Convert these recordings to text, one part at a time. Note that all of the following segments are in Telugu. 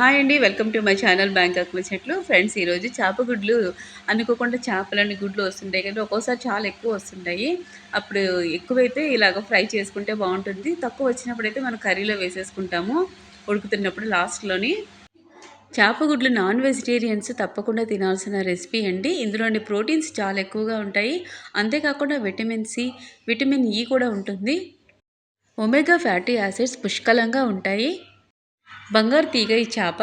హాయ్ అండి welcome to my channel Bangkok చెట్లు. ఫ్రెండ్స్ ఈరోజు చేప గుడ్లు అనుకోకుండా చేపలని గుడ్లు వస్తుంటాయి కానీ ఒక్కోసారి చాలా ఎక్కువ వస్తుంటాయి. అప్పుడు ఎక్కువైతే ఇలాగ ఫ్రై చేసుకుంటే బాగుంటుంది. తక్కువ వచ్చినప్పుడు అయితే మనం కర్రీలో వేసేసుకుంటాము ఉడుకుతున్నప్పుడు లాస్ట్లోని. చేప గుడ్లు నాన్ వెజిటేరియన్స్ తప్పకుండా తినాల్సిన రెసిపీ అండి. ఇందులోని ప్రోటీన్స్ చాలా ఎక్కువగా ఉంటాయి. అంతేకాకుండా విటమిన్ సి విటమిన్ ఈ కూడా ఉంటుంది. ఒమేగా ఫ్యాటీ యాసిడ్స్ పుష్కలంగా ఉంటాయి. బంగారు తీగ ఈ చేప?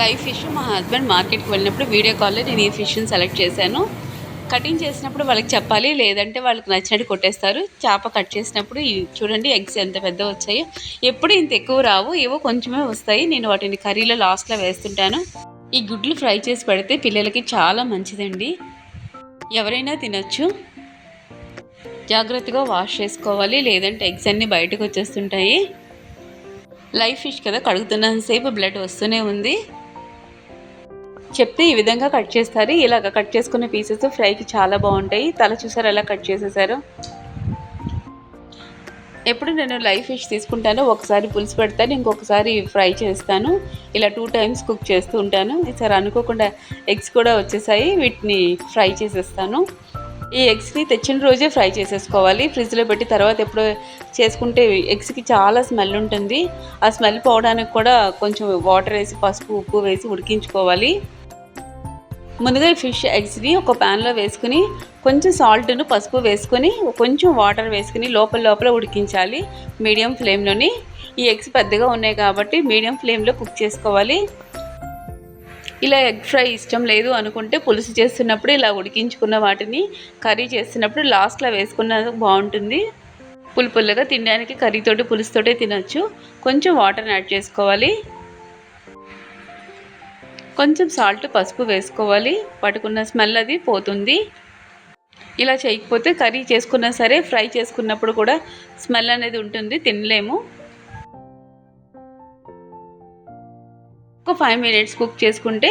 లైవ్ ఫిష్ మా హస్బెండ్ మార్కెట్కి వెళ్ళినప్పుడు వీడియో కాల్లో నేను ఈ ఫిష్ని సెలెక్ట్ చేశాను. కటింగ్ చేసినప్పుడు వాళ్ళకి చెప్పాలి లేదంటే వాళ్ళకి నచ్చినట్టు కొట్టేస్తారు. చేప కట్ చేసినప్పుడు చూడండి ఎగ్స్ ఎంత పెద్ద వచ్చాయో. ఎప్పుడు ఇంత ఎక్కువ రావు ఏవో కొంచెమే వస్తాయి. నేను వాటిని కర్రీలో లాస్ట్లో వేస్తుంటాను. ఈ గుడ్లు ఫ్రై చేసి పెడితే పిల్లలకి చాలా మంచిదండి. ఎవరైనా తినచ్చు. జాగ్రత్తగా వాష్ చేసుకోవాలి లేదంటే ఎగ్స్ అన్నీ బయటకు వచ్చేస్తుంటాయి. లైవ్ ఫిష్ కదా కడుగుతున్నంతసేపు బ్లడ్ వస్తూనే ఉంది. చెప్తే ఈ విధంగా కట్ చేస్తారు. ఇలాగ కట్ చేసుకున్న పీసెస్ ఫ్రైకి చాలా బాగుంటాయి. తల చూసారు ఎలా కట్ చేసేసారు? ఎప్పుడు నేను లైవ్ ఫిష్ తీసుకుంటాను ఒకసారి పులుసు పెడతాను ఇంకొకసారి ఫ్రై చేస్తాను. ఇలా టూ టైమ్స్ కుక్ చేస్తూ ఉంటాను. ఈసారి అనుకోకుండా ఎగ్స్ కూడా వచ్చేసాయి. వీటిని ఫ్రై చేసేస్తాను. ఈ ఎగ్స్ని తెచ్చిన రోజే ఫ్రై చేసేసుకోవాలి. ఫ్రిడ్జ్లో పెట్టి తర్వాత ఎప్పుడు చేసుకుంటే ఎగ్స్కి చాలా స్మెల్ ఉంటుంది. ఆ స్మెల్ పోవడానికి కూడా కొంచెం వాటర్ వేసి పసుపు ఉప్పు వేసి ఉడికించుకోవాలి. ముందుగా ఈ ఫిష్ ఎగ్స్ని ఒక ప్యాన్లో వేసుకుని కొంచెం సాల్ట్ను పసుపు వేసుకొని కొంచెం వాటర్ వేసుకుని లోపల లోపల ఉడికించాలి మీడియం ఫ్లేమ్లోని. ఈ ఎగ్స్ పెద్దగా ఉన్నాయి కాబట్టి మీడియం ఫ్లేమ్లో కుక్ చేసుకోవాలి. ఇలా ఎగ్ ఫ్రై ఇష్టం లేదు అనుకుంటే పులుసు చేస్తున్నప్పుడు ఇలా ఉడికించుకున్న వాటిని కర్రీ చేస్తున్నప్పుడు లాస్ట్లో వేసుకున్న బాగుంటుంది. పులుపుల్లగా తినడానికి కర్రీతోటి పులుసుతోటే తినచ్చు. కొంచెం వాటర్ యాడ్ చేసుకోవాలి. కొంచెం సాల్ట్ పసుపు వేసుకోవాలి. పట్టుకున్న స్మెల్ అది పోతుంది. ఇలా చేయకపోతే కర్రీ చేసుకున్నా సరే ఫ్రై చేసుకున్నప్పుడు కూడా స్మెల్ అనేది ఉంటుంది. తినలేము. ఒక ఫైవ్ మినిట్స్ కుక్ చేసుకుంటే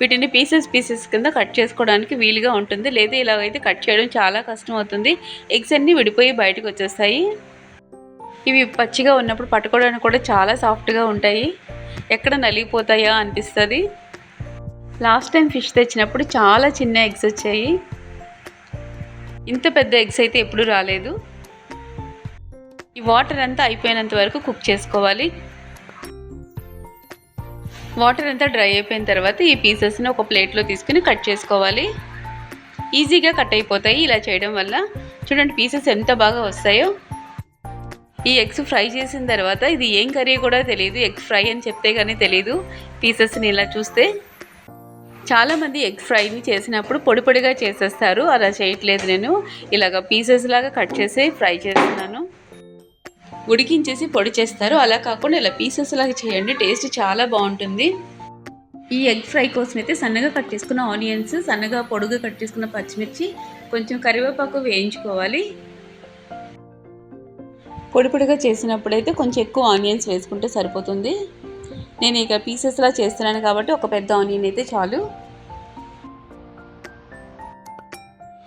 వీటిని పీసెస్ పీసెస్ కింద కట్ చేసుకోవడానికి వీలుగా ఉంటుంది. లేదా ఇలాగైతే కట్ చేయడం చాలా కష్టం అవుతుంది. ఎగ్స్ అన్నీ విడిపోయి బయటకు వచ్చేస్తాయి. ఇవి పచ్చిగా ఉన్నప్పుడు పట్టుకోవడానికి కూడా చాలా సాఫ్ట్గా ఉంటాయి. ఎక్కడ నలిగిపోతాయా అనిపిస్తుంది. లాస్ట్ టైం ఫిష్ తెచ్చినప్పుడు చాలా చిన్న ఎగ్స్ వచ్చాయి. ఇంత పెద్ద ఎగ్స్ అయితే ఎప్పుడు రాలేదు. ఈ వాటర్ అంతా అయిపోయినంత వరకు కుక్ చేసుకోవాలి. వాటర్ అంతా డ్రై అయిపోయిన తర్వాత ఈ పీసెస్ని ఒక ప్లేట్లో తీసుకుని కట్ చేసుకోవాలి. ఈజీగా కట్ అయిపోతాయి ఇలా చేయడం వల్ల. చూడండి పీసెస్ ఎంత బాగా వస్తాయో. ఈ ఎగ్స్ ఫ్రై చేసిన తర్వాత ఇది ఏం కర్రీ కూడా తెలియదు ఎగ్ ఫ్రై అని చెప్తే కానీ తెలియదు పీసెస్ని ఇలా చూస్తే. చాలామంది ఎగ్ ఫ్రైని చేసినప్పుడు పొడి పొడిగా చేసేస్తారు. అలా చేయట్లేదు నేను. ఇలాగ పీసెస్ లాగా కట్ చేసి ఫ్రై చేస్తున్నాను. ఉడికించేసి పొడి చేస్తారు. అలా కాకుండా ఇలా పీసెస్ లాగా చేయండి. టేస్ట్ చాలా బాగుంటుంది. ఈ ఎగ్ ఫ్రై కోసం అయితే సన్నగా కట్ చేసుకున్న ఆనియన్స్ సన్నగా పొడుగు కట్ చేసుకున్న పచ్చిమిర్చి కొంచెం కరివేపాకు వేయించుకోవాలి. పొడి పొడిగా చేసినప్పుడైతే కొంచెం ఎక్కువ ఆనియన్స్ వేసుకుంటే సరిపోతుంది. నేను ఇక పీసెస్లా చేస్తున్నాను కాబట్టి ఒక పెద్ద ఆనియన్ అయితే చాలు.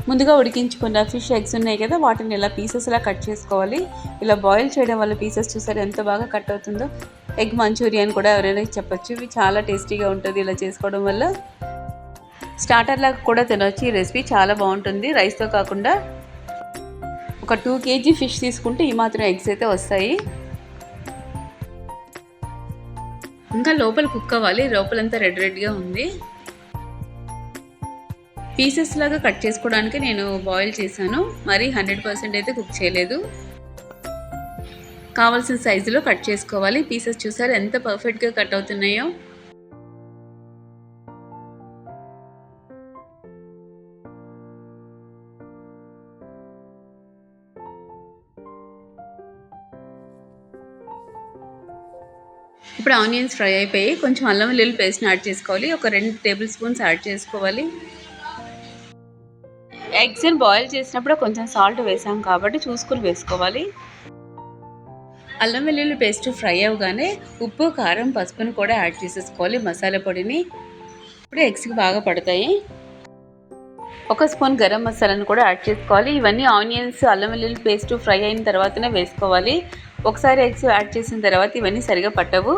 ముందుగా ఉడికించుకున్న ఫిష్ ఎగ్స్ ఉన్నాయి కదా వాటిని ఇలా పీసెస్లా కట్ చేసుకోవాలి. ఇలా బాయిల్ చేయడం వల్ల పీసెస్ చూసారు ఎంత బాగా కట్ అవుతుందో? ఎగ్ మంచూరియన్ కూడా ఎవరైనా చెప్పచ్చు. ఇవి చాలా టేస్టీగా ఉంటుంది ఇలా చేసుకోవడం వల్ల. స్టార్టర్ లాగా కూడా తినొచ్చు. ఈ రెసిపీ చాలా బాగుంటుంది. రైస్తో కాకుండా ఒక టూ కేజీ ఫిష్ తీసుకుంటే ఈ మాత్రం ఎగ్స్ అయితే వస్తాయి. ఇంకా లోపల కుక్ అవ్వాలి. లోపలంతా రెడ్ రెడ్గా ఉంది. పీసెస్ లాగా కట్ చేసుకోవడానికి నేను బాయిల్ చేశాను. మరి హండ్రెడ్ పర్సెంట్ అయితే కుక్ చేయలేదు. కావాల్సిన సైజులో కట్ చేసుకోవాలి. పీసెస్ చూసారు ఎంత పర్ఫెక్ట్గా కట్ అవుతున్నాయో. ఇప్పుడు ఆనియన్స్ ఫ్రై అయిపోయి కొంచెం అల్లం వెల్లుల్లి పేస్ట్ని యాడ్ చేసుకోవాలి. ఒక రెండు టేబుల్ స్పూన్స్ యాడ్ చేసుకోవాలి. ఎగ్స్ని బాయిల్ చేసినప్పుడు కొంచెం సాల్ట్ వేసాం కాబట్టి చూసుకుని వేసుకోవాలి. అల్లం వెల్లుల్లి పేస్ట్ ఫ్రై అవ్వగానే ఉప్పు కారం పసుపును కూడా యాడ్ చేసేసుకోవాలి మసాలా పొడిని. ఇప్పుడు ఎగ్స్కి బాగా పడతాయి. ఒక స్పూన్ గరం మసాలాను కూడా యాడ్ చేసుకోవాలి. ఇవన్నీ ఆనియన్స్ అల్లం వెల్లుల్లి పేస్ట్ ఫ్రై అయిన తర్వాతనే వేసుకోవాలి. ఒకసారి ఎగ్స్ యాడ్ చేసిన తర్వాత ఇవన్నీ సరిగా పట్టవు.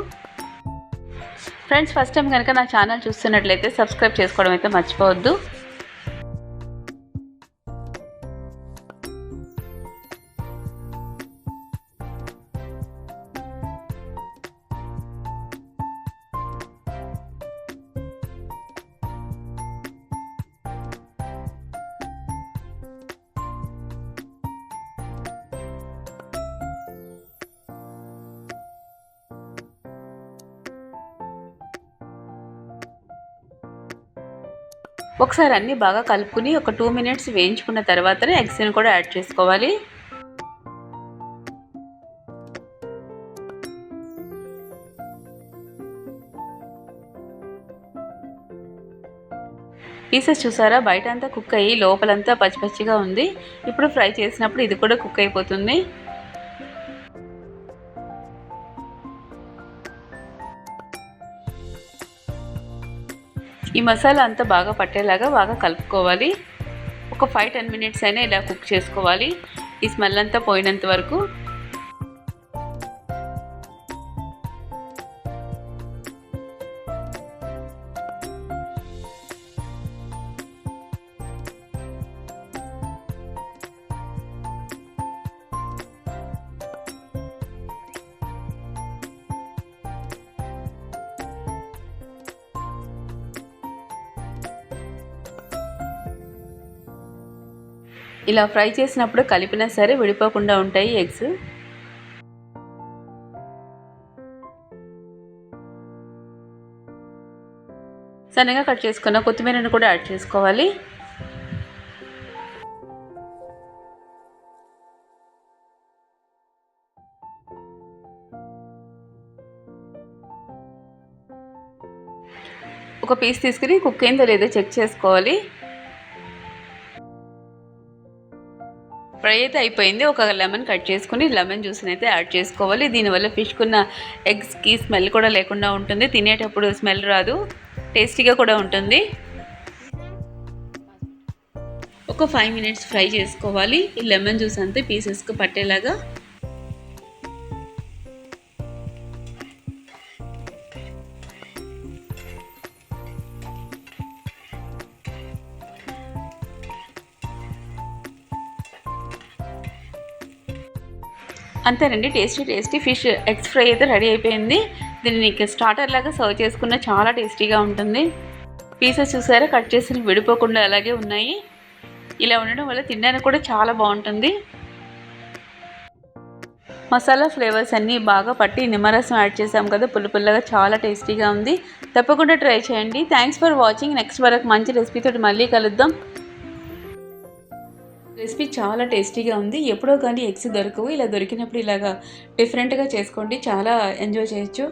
ఫ్రెండ్స్ ఫస్ట్ టైం కనుక నా ఛానల్ చూస్తున్నట్లయితే సబ్స్క్రైబ్ చేసుకోవడం అయితే మర్చిపోవద్దు. ఒకసారి అన్నీ బాగా కలుపుకుని ఒక టూ మినిట్స్ వేయించుకున్న తర్వాతనే ఎగ్స్ని కూడా యాడ్ చేసుకోవాలి. పీసెస్ చూసారా? బయట అంతా కుక్ అయ్యి లోపలంతా పచ్చి పచ్చిగా ఉంది. ఇప్పుడు ఫ్రై చేసినప్పుడు ఇది కూడా కుక్ అయిపోతుంది. ఈ మసాలా అంతా బాగా పట్టేలాగా బాగా కలుపుకోవాలి. ఒక ఫైవ్ టెన్ మినిట్స్ అయినా ఇలా కుక్ చేసుకోవాలి. ఈ స్మెల్ అంతా పోయినంత వరకు ఇలా ఫ్రై చేసినప్పుడు కలిపినా సరే విడిపోకుండా ఉంటాయి ఎగ్స్. సన్నగా కట్ చేసుకున్న కొత్తిమీరను కూడా యాడ్ చేసుకోవాలి. ఒక పీస్ తీసుకుని కుక్ అయిందో లేదో చెక్ చేసుకోవాలి. ఫ్రై అయితే అయిపోయింది. ఒక లెమన్ కట్ చేసుకుని లెమన్ జ్యూస్ని అయితే యాడ్ చేసుకోవాలి. దీనివల్ల ఫిష్కున్న ఎగ్స్కి స్మెల్ కూడా లేకుండా ఉంటుంది. తినేటప్పుడు స్మెల్ రాదు. టేస్టీగా కూడా ఉంటుంది. ఒక ఫైవ్ మినిట్స్ ఫ్రై చేసుకోవాలి. ఈ లెమన్ జ్యూస్ అంతా పీసెస్కి పట్టేలాగా అంతేనండి tasty tasty fish. Eggs fry అయితే రెడీ అయిపోయింది. దీన్ని నీకు స్టార్టర్ లాగా సర్వ్ చేసుకున్న చాలా టేస్టీగా ఉంటుంది. పీసెస్ చూసారా? కట్ చేసి విడిపోకుండా అలాగే ఉన్నాయి. ఇలా ఉండడం వల్ల తినడానికి కూడా చాలా బాగుంటుంది. మసాలా ఫ్లేవర్స్ అన్నీ బాగా పట్టి నిమ్మరసం యాడ్ చేసాం కదా పుల్ల పుల్లగా చాలా టేస్టీగా ఉంది. తప్పకుండా ట్రై చేయండి. Thanks for watching. నెక్స్ట్ వరకు మంచి రెసిపీతో మళ్ళీ కలుద్దాం. రెసిపీ చాలా టేస్టీగా ఉంది. ఎప్పుడో కానీ ఎగ్స్ దొరకవు. ఇలా దొరికినప్పుడు ఇలాగా డిఫరెంట్గా చేసుకోండి. చాలా ఎంజాయ్ చేయొచ్చు.